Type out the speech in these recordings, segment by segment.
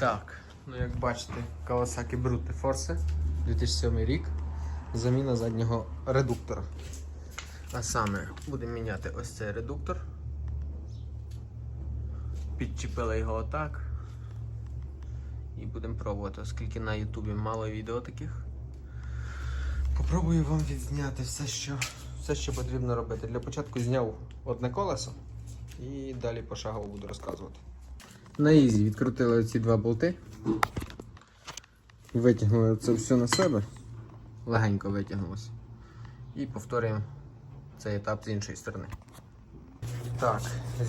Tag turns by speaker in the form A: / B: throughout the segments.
A: Так, ну як бачите, Kawasaki Brute Force 2007 рік. Заміна заднього редуктора. А саме будемо міняти ось цей редуктор. Підчепили його отак. І будемо пробувати, оскільки на Ютубі мало відео таких. Попробую вам відзняти все, що, все, що потрібно робити. Для початку зняв одне колесо і далі пошагово буду розказувати. На ізі відкрутили ці два болти. Витягнули це все на себе. Легенько витягнулося. І повторюємо цей етап з іншої сторони. Так,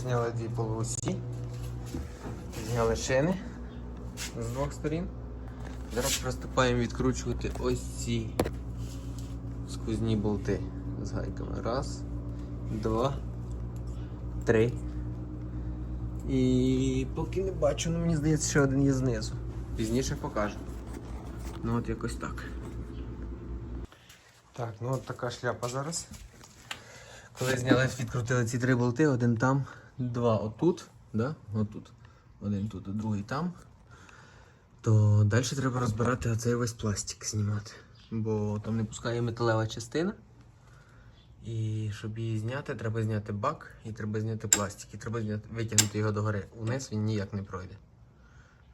A: зняли дві полуосі. Зняли шини з двох сторін. Зараз приступаємо відкручувати ось ці сквозні болти з гайками. Раз, два, три. І поки не бачу, ну мені здається, ще один є знизу. Пізніше покажу. Ну от якось так. Так, ну от така шляпа зараз. Коли зняли, відкрутили ці три болти, один там, два отут, да? отут. Один тут, а другий там. То далі треба розбирати оцей весь пластик знімати. Бо там не пускає металева частина. І щоб її зняти, треба зняти бак і треба зняти пластик. І треба зняти, витягнути його догори. Униз він ніяк не пройде.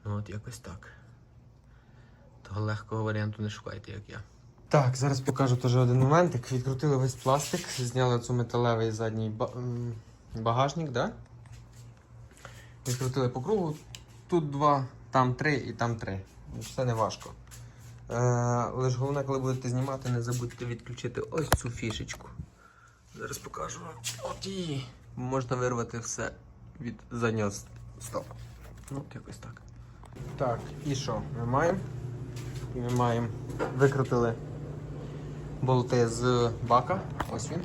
A: Ну от якось так. Того легкого варіанту не шукайте, як я. Так, зараз покажу теж один момент. Відкрутили весь пластик, зняли цю металевий задній ба- багажник, да? Відкрутили по кругу. Тут два, там три і там три. Все не важко. Е, лише головне, коли будете знімати, не забудьте відключити ось цю фішечку. Зараз покажу. От її. Можна вирвати все від заднього с- стопа. Ну, от якось так. Так, і що? Ми маємо? І ми маємо. Викрутили болти з бака. Ось він.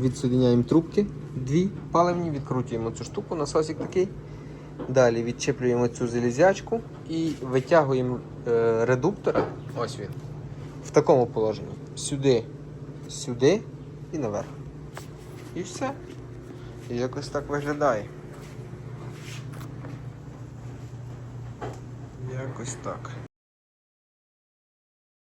A: Відсоединяємо трубки. Дві паливні, відкручуємо цю штуку, насосик такий. Далі відчеплюємо цю залізячку і витягуємо е, редуктора. Ось він. В такому положенні. Сюди, сюди і наверх. І все. І якось так виглядає. Якось так.